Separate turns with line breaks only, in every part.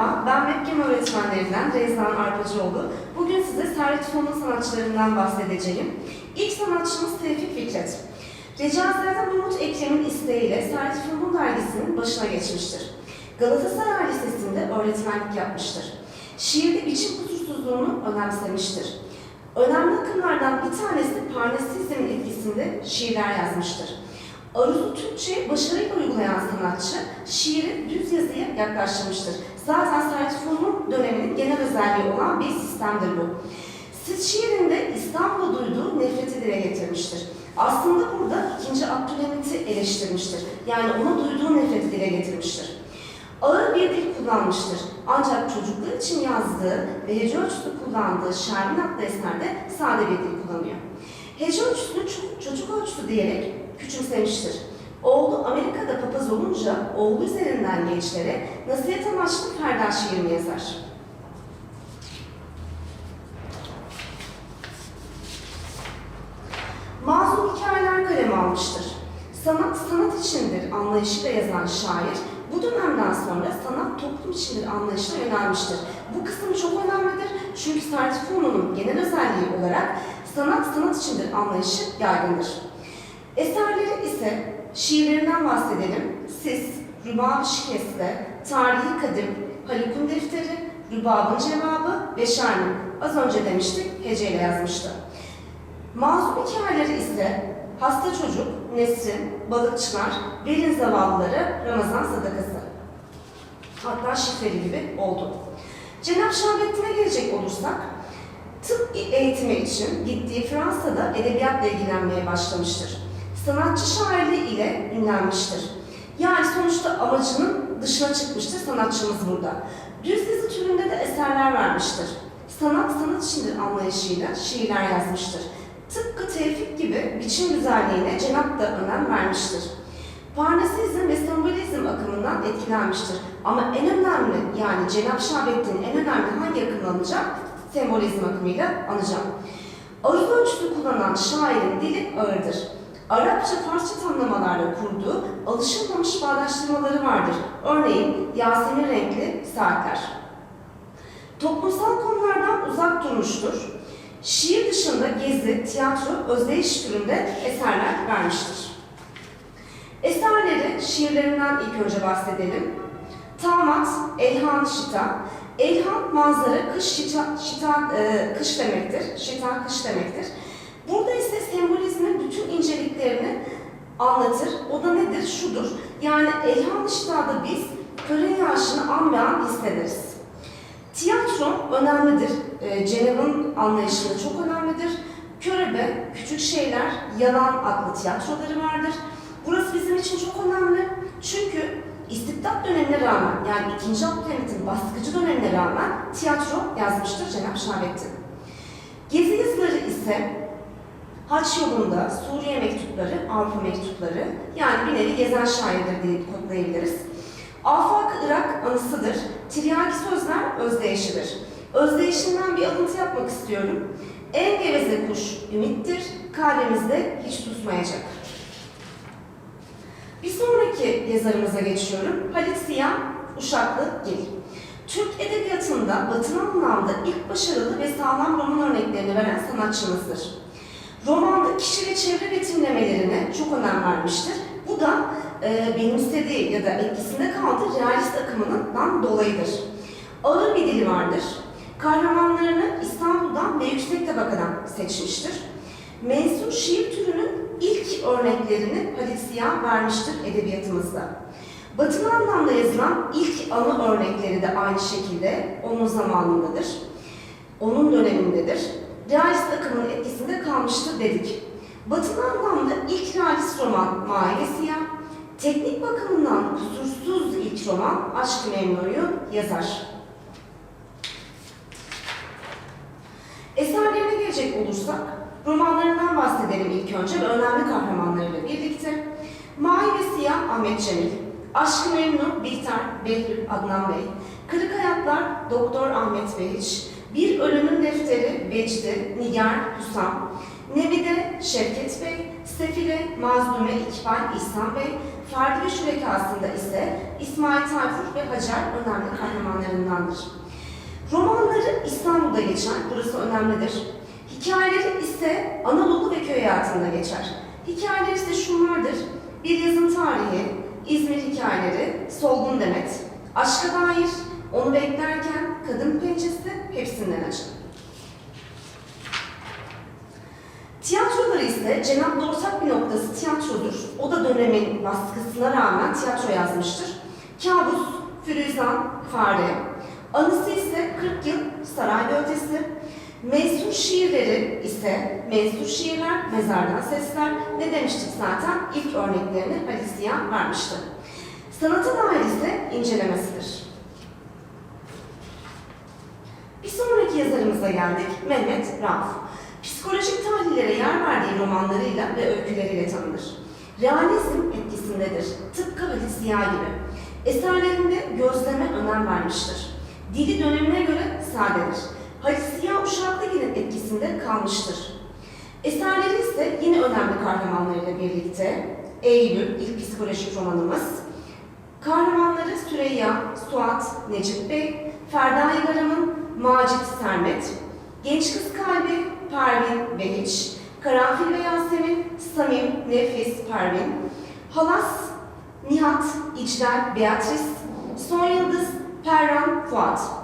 Merhaba, ben webcam öğretmenlerinden Rezan Arpacıoğlu. Bugün size Servet Fon'un sanatçılarından bahsedeceğim. İlk sanatçımız Tevfik Fikret. Recaziye'den Umut Ekrem'in isteğiyle Servet Fon'un dergisinin başına geçmiştir. Galatasaray Lisesi'nde öğretmenlik yapmıştır. Şiirde biçim kusursuzluğunu önemsemiştir. Önemli akımlardan bir tanesi Parnasizm'in etkisinde şiirler yazmıştır. Aruz'u Türkçe'ye başarıyla uygulayan sanatçı, şiiri düz yazıya yaklaştırmıştır. Zaten Sait Faik'in döneminin genel özelliği olan bir sistemdir bu. Siz şiirinde İstanbul'a duyduğu nefreti dile getirmiştir. Aslında burada 2. Abdülhamit'i eleştirmiştir. Yani ona duyduğu nefreti dile getirmiştir. Ağır bir dil kullanmıştır. Ancak çocuklar için yazdığı ve hece ölçüsü kullandığı Şermin adlı eserde sade bir dil kullanıyor. Hece ölçüsünü ço- çocuk ölçüsü diyerek küçümsemiştir. Oğlu Amerika'da papaz olunca oğlu üzerinden gençlere nasihat amaçlı Ferda şiirini yazar. Mazlum hikayeler kaleme almıştır. Sanat sanat içindir anlayışıyla yazan şair, bu dönemden sonra sanat toplum içindir anlayışına yönelmiştir. Bu kısım çok önemlidir çünkü Furman'ın genel özelliği olarak sanat sanat içindir anlayışı yaygındır. Eserleri ise şiirlerinden bahsedelim. Sis, Rübab-ı Şikeste, Tarihi Kadim, Haluk'un Defteri, Rübab'ın Cevabı ve Şermin. Az önce demiştik, heceyle yazmıştı. Mazlum hikayeleri ise Hasta Çocuk, Nesrin, Balıkçılar, Verin Zavallıları, Ramazan Sadakası. Hatta şifreli gibi oldu. Cenab-ı Şahabettin'e gelecek olursak, tıp eğitimi için gittiği Fransa'da edebiyatla ilgilenmeye başlamıştır. Sanatçı şairliği ile ünlenmiştir. Yani sonuçta amacının dışına çıkmıştır sanatçımız burada. Düz yazı türünde de eserler vermiştir. Sanat sanat içindir anlayışıyla şiirler yazmıştır. Tıpkı Tevfik gibi biçim güzelliğine Cenap da önem vermiştir. Parnasizm ve sembolizm akımından etkilenmiştir. Ama en önemli yani Şahabettin'in en önemli hangi akımı alacak? Sembolizm akımıyla alacağım. Ağız ölçüsü kullanan şairin dili ağırdır. Arapça, Farsça tanımlamalarla kurduğu alışılmamış bağdaştırmaları vardır. Örneğin Yasemin renkli saatler. Toplumsal konulardan uzak durmuştur. Şiir dışında gezi, tiyatro, özdeyiş türünde eserler vermiştir. Eserleri, şiirlerinden ilk önce bahsedelim. Tamat, Elhan Şita. Elhan manzara, kış şita, şita e, kış demektir. Şita kış demektir. Burada ise sembolizmin bütün inceliklerini anlatır. O da nedir? Şudur. Yani Elhan Şita'da biz körün yağışını an ve an hissederiz. Tiyatro önemlidir. E, Cenev'in anlayışında çok önemlidir. Körebe, küçük şeyler, yalan adlı tiyatroları vardır. Burası bizim için çok önemli. Çünkü istibdat dönemine rağmen, yani 2. Abdülhamit'in baskıcı dönemine rağmen tiyatro yazmıştır Cenab-ı Şahabettin. Gezi yazıları ise Haç yolunda Suriye mektupları, Avrupa mektupları, yani bir nevi gezen şairdir diye kodlayabiliriz. Afak Irak anısıdır. Tiryaki sözler özdeyişidir. Özdeyişinden bir alıntı yapmak istiyorum. En geveze kuş ümittir, kalbimizde hiç susmayacak. Bir sonraki yazarımıza geçiyorum. Halit Siyah, Uşaklı Gil. Türk edebiyatında batın anlamda ilk başarılı ve sağlam roman örneklerini veren sanatçımızdır. Romanda kişi ve çevre betimlemelerine çok önem vermiştir. Bu da e, benimsediği ya da etkisinde kaldığı realist akımından dolayıdır. Ağır bir dili vardır. Kahramanlarını İstanbul'dan ve yüksek tabakadan seçmiştir. Mensur şiir türünün ilk örneklerini Halit Siyah vermiştir edebiyatımızda. Batılı anlamda yazılan ilk anı örnekleri de aynı şekilde onun zamanındadır. Onun dönemindedir. Realist akımın etkisinde kalmıştır dedik. Batılı anlamda ilk realist roman Siyah, teknik bakımından kusursuz ilk roman Aşk-ı Memnu'yu yazar. Eserlerine gelecek olursak, romanlarından bahsedelim ilk önce önemli kahramanlarıyla birlikte. Mavi ve Siyah Ahmet Cemil, Aşk-ı Memnu Bihter Behlül Adnan Bey, Kırık Hayatlar Doktor Ahmet Behiç, Bir Ölümün Defteri Vecdi Nigar Hüsam, Nevide Şevket Bey, Sefile Mazlume İkbal İhsan Bey, Ferdi ve Şürekası'nda ise İsmail Tayfur ve Hacer önemli kahramanlarından yazarlarındandır. Romanları İstanbul'da geçer, burası önemlidir. Hikayeleri ise Anadolu ve köy hayatında geçer. Hikayeleri ise şunlardır. Bir yazın tarihi, İzmir hikayeleri, Solgun Demet, Aşka dair, Onu beklerken, Kadın pençesi hepsinden açın. Tiyatroları ise Cenap ortak bir noktası tiyatrodur. O da dönemin baskısına rağmen tiyatro yazmıştır. Kabus, Firuzan, Fare. Anısı ise 40 yıl saray ve ötesi. Mensur şiirleri ise mensur şiirler, mezardan sesler. Ne demiştik zaten? İlk örneklerini Ziya vermişti. Sanata dair ise incelemesidir. Bir sonraki yazarımıza geldik. Mehmet Rauf. Psikolojik tahlillere yer verdiği romanlarıyla ve öyküleriyle tanınır. Realizm etkisindedir. Tıpkı Ziya gibi. Eserlerinde gözleme önem vermiştir. Dili dönemine göre sadedir. Halis Ziya Uşaklıgil'in etkisinde kalmıştır. Eserleri ise yine önemli kahramanlarıyla birlikte Eylül, ilk psikolojik romanımız, Kahramanları Süreyya, Suat, Necip Bey, Ferda Yıgaram'ın Macit Sermet, Genç Kız Kalbi, Pervin Behiç, Karanfil ve Yasemin, Samim, Nefis, Pervin, Halas, Nihat, İclal, Beatrice, Son Yıldız, Perran, Fuat.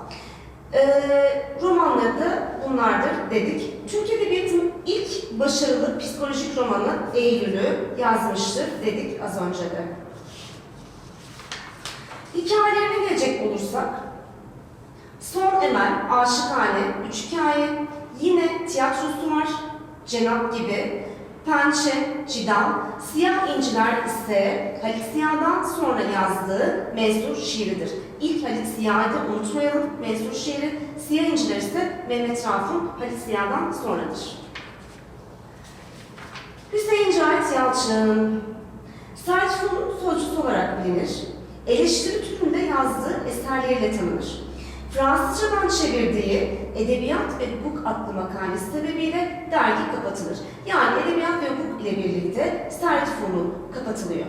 Ee, romanları da bunlardır dedik. Türk Edebiyatı'nın ilk başarılı psikolojik romanı Eylül'ü yazmıştır dedik az önce de. Hikayelerine gelecek olursak, Son Emel, Aşıkhane, Üç Hikaye, yine tiyatrosu var, Cenap gibi, Pençe, Cidal, Siyah İnciler ise Halit Ziya'dan sonra yazdığı mensur şiiridir. İlk Halit Ziya'yı da unutmayalım, mensur şiiri. Siyah İnciler ise Mehmet Rauf'un Halit Ziya'dan sonradır. Hüseyin Cahit Yalçın, Sarçfun'un sözcüsü olarak bilinir. Eleştiri türünde yazdığı eserleriyle tanınır. Fransızcadan çevirdiği Edebiyat ve Hukuk adlı makalesi sebebiyle dergi kapatılır. Yani Edebiyat ve Hukuk ile birlikte Servet Fonu kapatılıyor.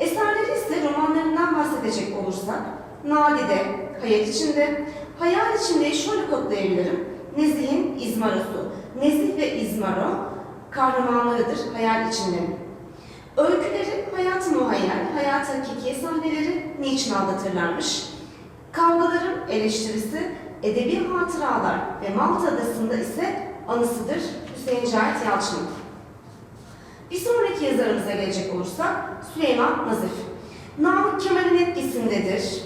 Eserleri ise romanlarından bahsedecek olursak, Nadide, Hayal içinde, Hayal içindeyi şöyle kodlayabilirim. Nezih'in İzmarosu. Nezih ve İzmaro kahramanlarıdır hayal içinde. Öyküleri hayat muhayyel, hayat hakiki sahneleri niçin anlatırlarmış? Kavgaların eleştirisi edebi hatıralar ve Malta Adası'nda ise anısıdır Hüseyin Cahit Yalçın'ın. Bir sonraki yazarımıza gelecek olursak Süleyman Nazif. Namık Kemal'in etkisindedir.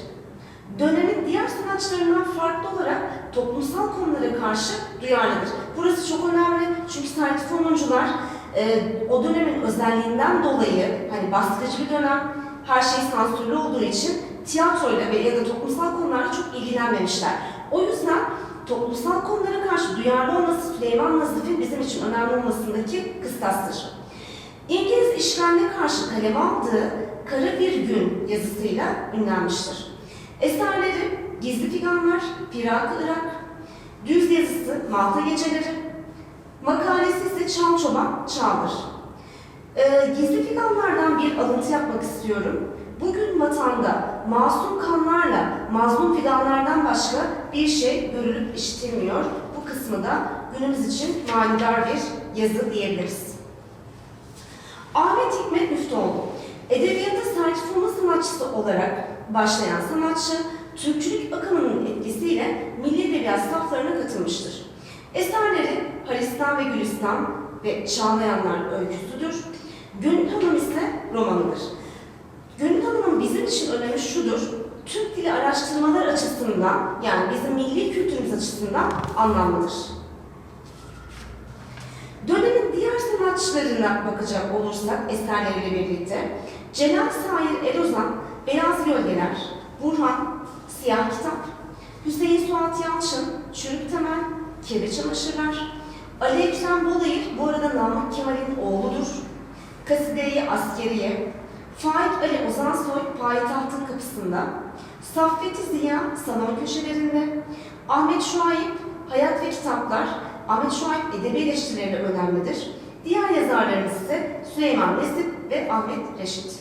Dönemin diğer sanatçılarından farklı olarak toplumsal konulara karşı duyarlıdır. Burası çok önemli çünkü Servet Fonuncular e, o dönemin özelliğinden dolayı hani baskıcı bir dönem, her şey sansürlü olduğu için tiyatroyla ve ya da toplumsal konularla çok ilgilenmemişler. O yüzden toplumsal konulara karşı duyarlı olması Süleyman Nazif'in bizim için önemli olmasındaki kıstastır. İngiliz işgaline karşı kaleme aldığı Kara Bir Gün yazısıyla ünlenmiştir. Eserleri Gizli Figanlar, Pirak Irak, Düz yazısı Malta Geceleri, makalesi ise Çam Çoban Çağdır. Ee, gizli figanlardan bir alıntı yapmak istiyorum. Bugün vatanda masum kanlarla mazlum fidanlardan başka bir şey görülüp işitilmiyor. Bu kısmı da günümüz için manidar bir yazı diyebiliriz. Ahmet Hikmet Müftüoğlu, edebiyata sertifika sanatçısı olarak başlayan sanatçı, Türkçülük akımının etkisiyle milli edebiyat saflarına katılmıştır. Eserleri Halistan ve Gülistan ve Çağlayanlar öyküsüdür. Gönül Hanım ise romanıdır. Gönül Hanım'ın bizim için önemi şudur, Türk dili araştırmalar açısından, yani bizim milli kültürümüz açısından anlamlıdır. Dönemin diğer sanatçılarına bakacak olursak eserleriyle birlikte, Celal Sair Erozan, Beyaz Gölgeler, Burhan, Siyah Kitap, Hüseyin Suat Yalçın, Çürük Temel, Kirli Çamaşırlar, Ali Ekrem Bolayır, bu arada Namık Kemal'in oğludur. Kaside-i Askeriye, Faik Ali Ozansoy payitahtın kapısında, Saffet Ziya salon köşelerinde, Ahmet Şuayip Hayat ve Kitaplar, Ahmet Şuayip edebi eleştirileri önemlidir. Diğer yazarlarımız ise Süleyman Nesip ve Ahmet Reşit.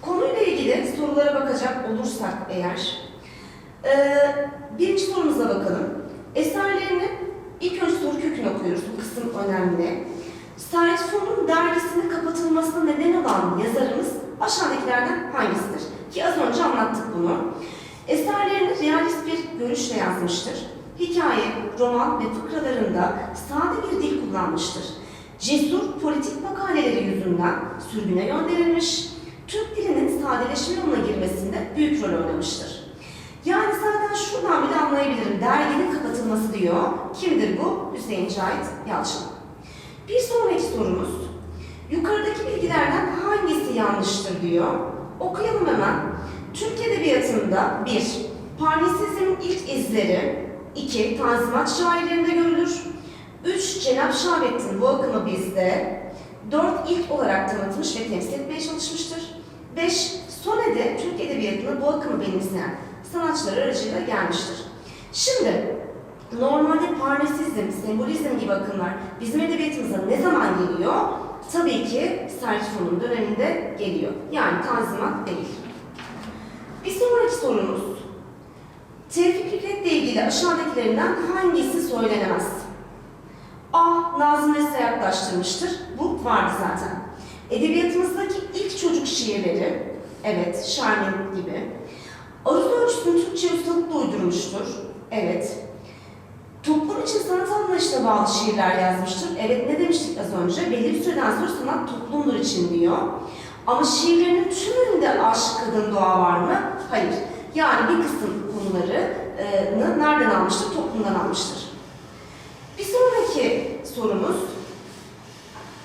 Konuyla ilgili sorulara bakacak olursak eğer, Ee, birinci sorumuza bakalım. Eserlerini ilk önce soru kökünü okuyoruz. Bu kısım önemli. Faik'in dergisinin kapatılmasına neden olan yazarımız aşağıdakilerden hangisidir? Ki az önce anlattık bunu. Eserlerini realist bir görüşle yazmıştır. Hikaye, roman ve fıkralarında sade bir dil kullanmıştır. Cesur politik makaleleri yüzünden sürgüne gönderilmiş, Türk dilinin sadeleşme yoluna girmesinde büyük rol oynamıştır. Yani zaten şuradan bile anlayabilirim. Derginin kapatılması diyor. Kimdir bu? Hüseyin Cahit Yalçın. Bir sonraki sorumuz. Yukarıdaki bilgilerden hangisi yanlıştır diyor. Okuyalım hemen. Türk Edebiyatı'nda 1. Parnasizmin ilk izleri 2. Tanzimat şairlerinde görülür 3. Cenab Şahabettin bu akımı bizde 4. ilk olarak tanıtmış ve temsil etmeye çalışmıştır 5. Sonede Türk Edebiyatı'na bu akımı benimseyen sanatçılar aracılığıyla gelmiştir. Şimdi normalde parnasizm, sembolizm gibi akımlar bizim edebiyatımıza ne zaman geliyor? Tabii ki Selçuklu'nun döneminde geliyor. Yani Tanzimat değil. Bir sonraki sorumuz. Tevfik Fikret'le ilgili aşağıdakilerinden hangisi söylenemez? A. Nazım Nesli'ye yaklaştırmıştır. Bu vardı zaten. Edebiyatımızdaki ilk çocuk şiirleri, evet Şermin gibi. Aruz ölçüsünü Türkçe ustalıkla uydurmuştur. Evet. Toplum için sanat anlayışına bağlı şiirler yazmıştır. Evet ne demiştik az önce? Belli bir süreden sonra sanat toplumdur için diyor. Ama şiirlerinin tümünde aşk, kadın, doğa var mı? Hayır. Yani bir kısım konuları e, nereden almıştır? Toplumdan almıştır. Bir sonraki sorumuz.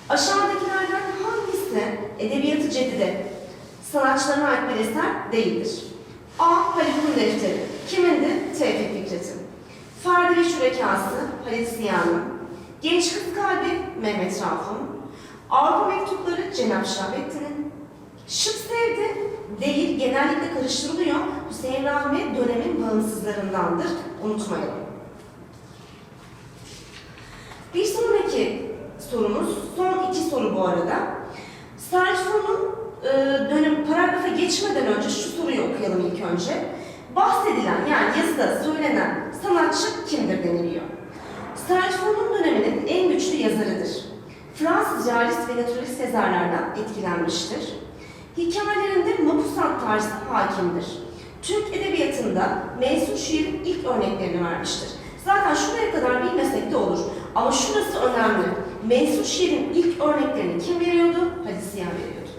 Aşağıdakilerden hangisi edebiyatı cedide sanatçılarına ait bir eser değildir? A. Haluk'un defteri. Kimindi? Tevfik Fikret'in. Ferdi ve Şürekası, Halit Ziya'nın. Genç Kız Kalbi, Mehmet Rauf'un. Avrupa Mektupları, Cenab Şahabettin'in. Şıp sevdi, değil, genellikle karıştırılıyor. Hüseyin Rahmi dönemin bağımsızlarındandır. Unutmayalım. Bir sonraki sorumuz, son iki soru bu arada. Selçuklu'nun e, dönem paragrafa geçmeden önce şu soruyu okuyalım ilk önce. Bahsedilen yani yazıda söylenen sanatçı kimdir deniliyor. Selçuklu'nun döneminin en güçlü yazarıdır. Fransız realist ve naturalist yazarlardan etkilenmiştir. Hikayelerinde mapusat tarzı hakimdir. Türk edebiyatında mensup şiirin ilk örneklerini vermiştir. Zaten şuraya kadar bilmesek de olur. Ama şurası önemli. Mensup şiirin ilk örneklerini kim veriyordu? Ziya veriyordu.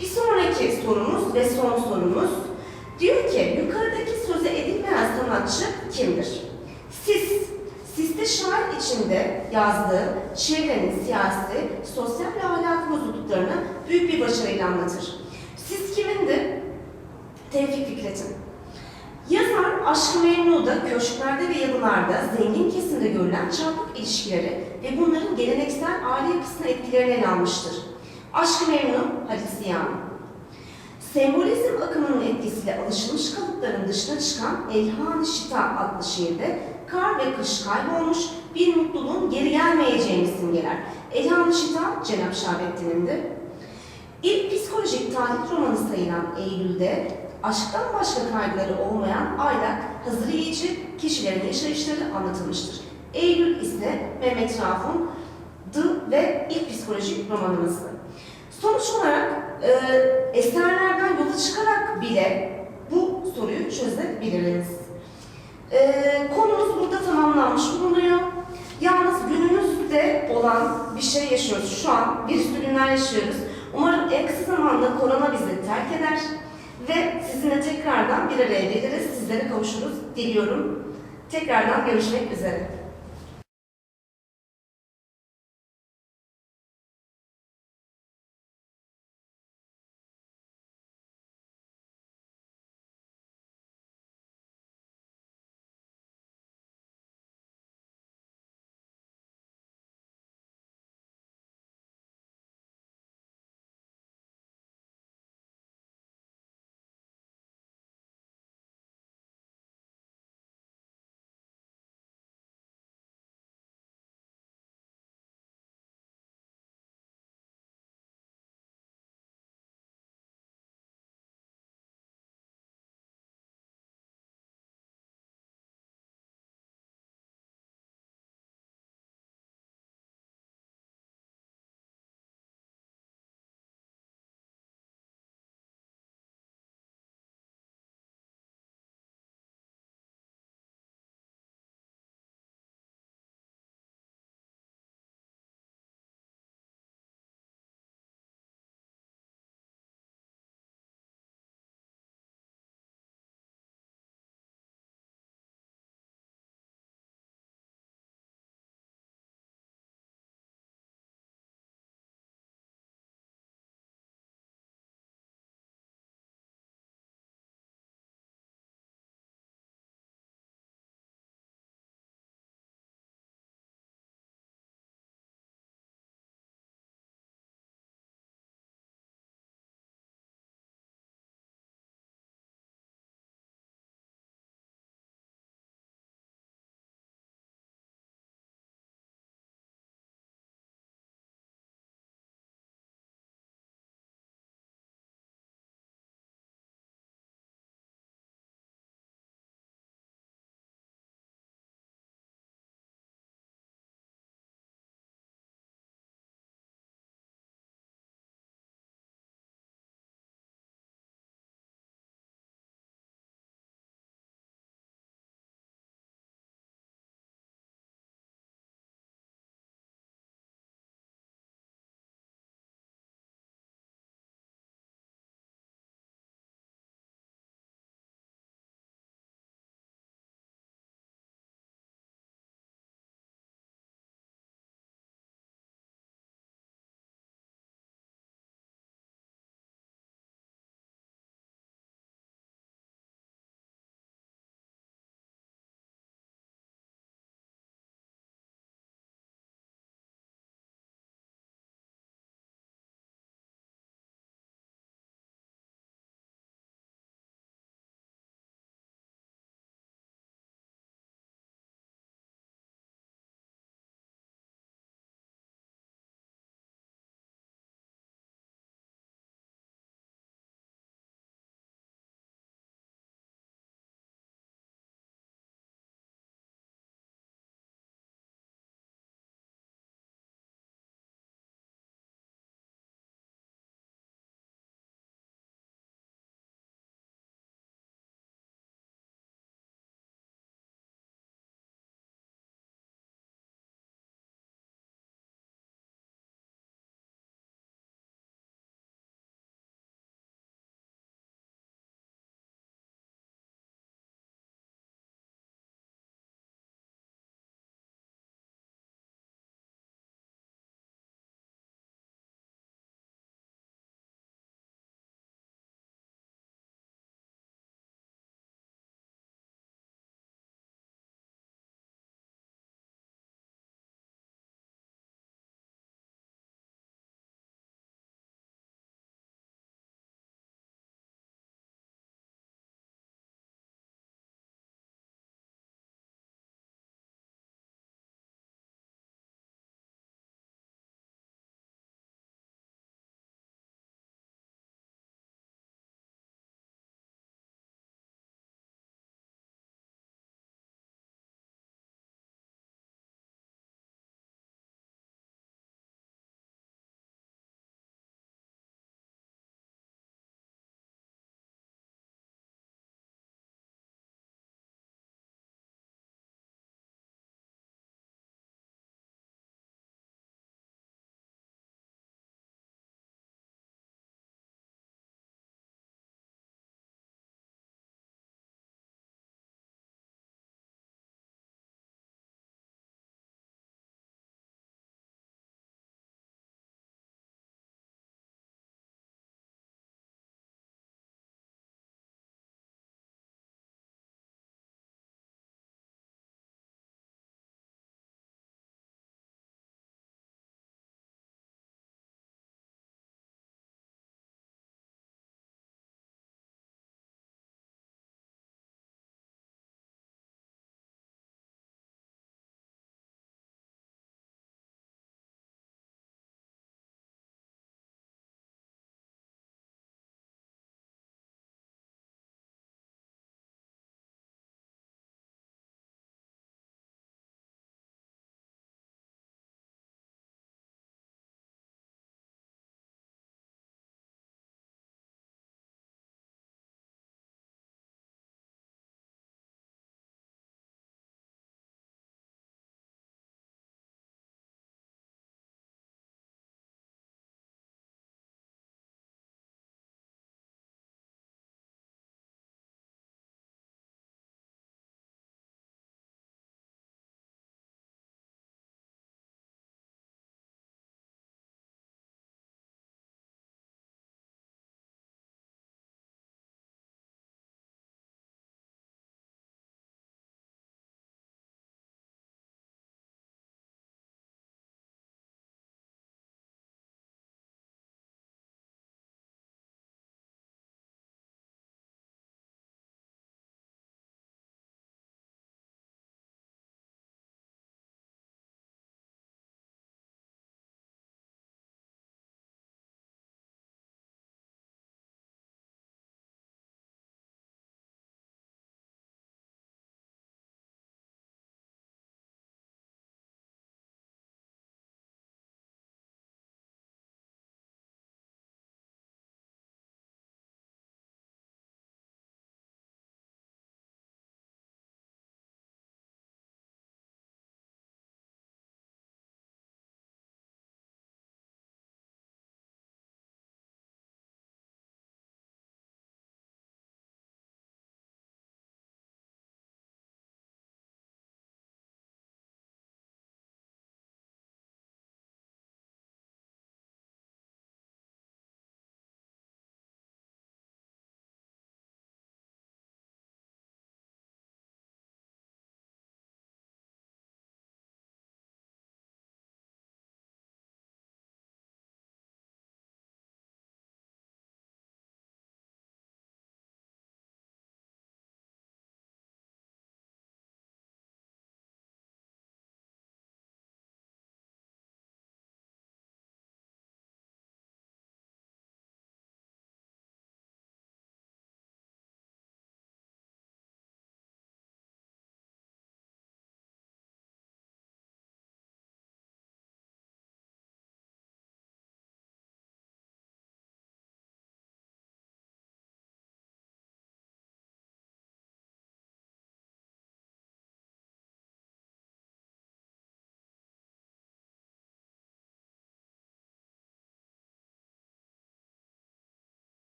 Bir sonraki sorumuz ve son sorumuz. Diyor ki yukarıdaki söze edilmeyen sanatçı kimdir? Siz, Siste şair içinde yazdığı çevrenin siyasi, sosyal ve ahlaki bozukluklarını büyük bir başarıyla anlatır. Siz kimindi? Tevfik Fikret'in. Yazar Aşk-ı Memnu'da köşklerde ve yalılarda zengin kesimde görülen çarpık ilişkileri ve bunların geleneksel aile yapısına etkilerini ele almıştır. Aşk-ı Memnu, Halit Ziyan. Sembolizm akımının etkisiyle alışılmış kalıpların dışına çıkan Elhan-ı Şita adlı şiirde kar ve kış kaybolmuş bir mutluluğun geri gelmeyeceğini simgeler. Elhan-ı Şita, Cenab Şahabettin'indir. İlk psikolojik tarih romanı sayılan Eylül'de aşktan başka kaygıları olmayan aylak, hazırlayıcı kişilerin yaşayışları anlatılmıştır. Eylül ise Mehmet Rauf'un The ve ilk psikolojik romanımızdı. Sonuç olarak e, eserlerden yola çıkarak bile bu soruyu çözebiliriz. E, konumuz burada tamamlanmış bulunuyor. Yalnız günümüzde olan bir şey yaşıyoruz. Şu an virüslü günler yaşıyoruz. Umarım en kısa zamanda korona bizi terk eder ve sizinle tekrardan bir araya geliriz, sizlere kavuşuruz diliyorum. Tekrardan görüşmek üzere.